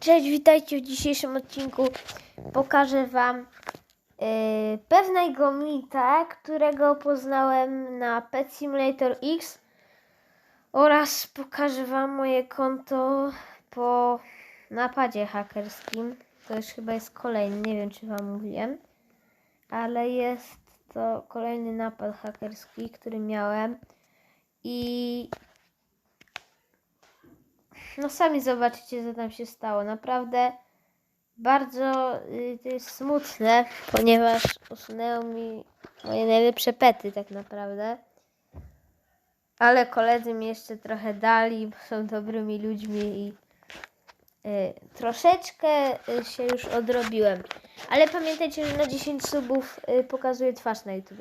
Cześć, witajcie w dzisiejszym odcinku. Pokażę Wam yy, pewnego mita, którego poznałem na Pet Simulator X oraz pokażę Wam moje konto po napadzie hakerskim. To już chyba jest kolejny, nie wiem czy Wam mówiłem, ale jest to kolejny napad hakerski, który miałem i no sami zobaczycie, co tam się stało. Naprawdę bardzo y, to jest smutne, ponieważ usunęło mi moje najlepsze pety tak naprawdę. Ale koledzy mi jeszcze trochę dali, bo są dobrymi ludźmi i y, troszeczkę y, się już odrobiłem. Ale pamiętajcie, że na 10 subów y, pokazuję twarz na YouTube.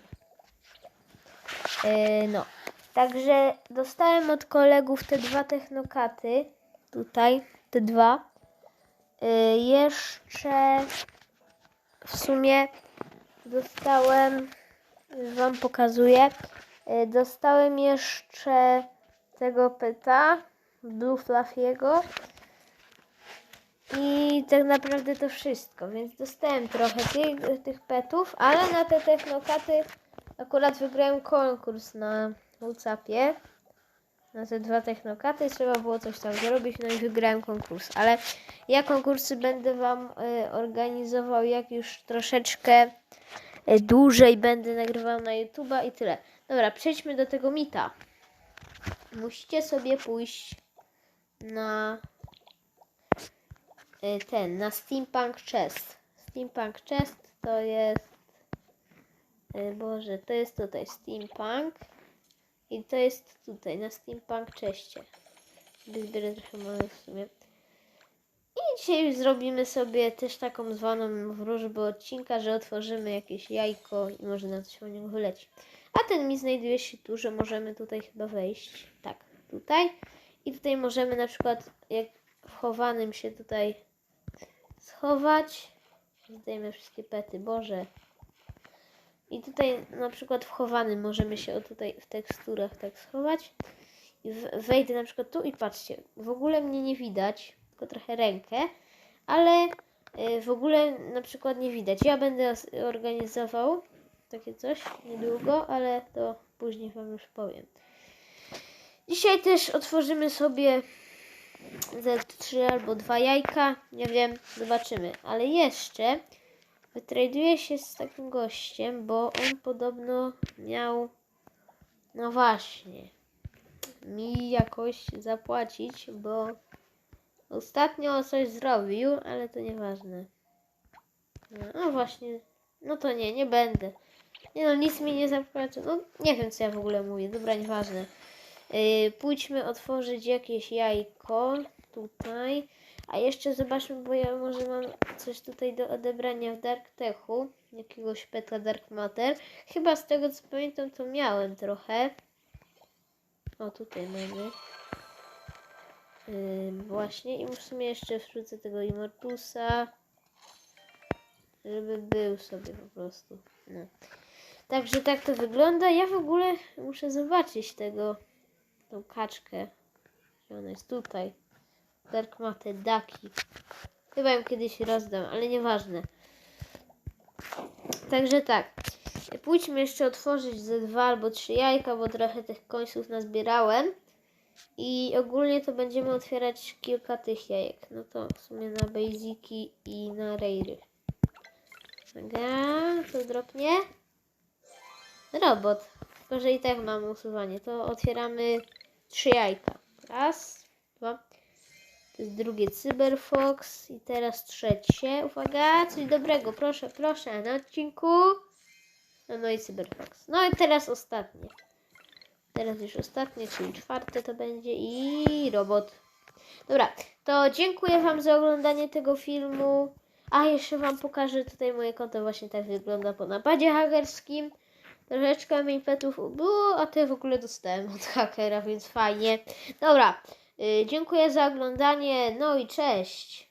Y, no. Także dostałem od kolegów te dwa technokaty. Tutaj, te dwa. Y, jeszcze w sumie dostałem, wam pokazuję. Y, dostałem jeszcze tego peta, Blue Fluffiego. I tak naprawdę to wszystko, więc dostałem trochę tych, tych petów, ale na te technokaty akurat wygrałem konkurs na WhatsAppie. Na te dwa technokaty trzeba było coś tam zrobić, no i wygrałem konkurs. Ale ja konkursy będę Wam y, organizował jak już troszeczkę y, dłużej będę nagrywał na YouTube'a i tyle. Dobra, przejdźmy do tego mita. Musicie sobie pójść na y, ten, na Steampunk Chest. Steampunk Chest to jest y, Boże, to jest tutaj Steampunk i to jest tutaj na Steampunk Czeście. Zbierę trochę monet w sumie. I dzisiaj zrobimy sobie też taką zwaną wróżbę odcinka, że otworzymy jakieś jajko i może na coś o niego wyleci. A ten mi znajduje się tu, że możemy tutaj chyba wejść. Tak, tutaj. I tutaj możemy na przykład jak chowanym się tutaj schować. Zdejmę wszystkie pety, Boże. I tutaj na przykład w chowanym możemy się tutaj w teksturach tak schować. I wejdę na przykład tu i patrzcie, w ogóle mnie nie widać, tylko trochę rękę, ale y, w ogóle na przykład nie widać. Ja będę organizował takie coś niedługo, ale to później Wam już powiem. Dzisiaj też otworzymy sobie ze trzy albo dwa jajka, nie wiem, zobaczymy. Ale jeszcze wytraduję się z takim gościem, bo on podobno miał, no właśnie, mi jakoś zapłacić, bo ostatnio coś zrobił, ale to nieważne. No, no właśnie, no to nie, nie będę. Nie no, nic mi nie zapłacił. No nie wiem, co ja w ogóle mówię. Dobra, nieważne. Yy, pójdźmy otworzyć jakieś jajko tutaj. A jeszcze zobaczmy, bo ja może mam coś tutaj do odebrania w Dark Techu. Jakiegoś peta Dark Matter. Chyba z tego co pamiętam, to miałem trochę. O, tutaj mamy. Yy, właśnie. I w sumie jeszcze wrzucę tego Immortusa. Żeby był sobie po prostu. No. Także tak to wygląda. Ja w ogóle muszę zobaczyć tego, tą kaczkę. Ona jest tutaj. Dark Matter Daki. Chyba ją kiedyś rozdam, ale nieważne. Także tak. Pójdźmy jeszcze otworzyć ze dwa albo trzy jajka, bo trochę tych końców nazbierałem. I ogólnie to będziemy otwierać kilka tych jajek. No to w sumie na basiki i na rairy. Uwaga, co dropnie? Robot. Tylko, że i tak mamy usuwanie. To otwieramy trzy jajka. Raz, dwa. To jest drugie Cyberfox. I teraz trzecie. Uwaga, coś dobrego. Proszę, proszę. Na odcinku. No, no i Cyberfox. No i teraz ostatnie. Teraz już ostatnie, czyli czwarte to będzie i robot. Dobra, to dziękuję Wam za oglądanie tego filmu. A jeszcze Wam pokażę tutaj moje konto. Właśnie tak wygląda po napadzie hakerskim. Troszeczkę mi petów było, a te w ogóle dostałem od hakera, więc fajnie. Dobra, dziękuję za oglądanie. No i cześć.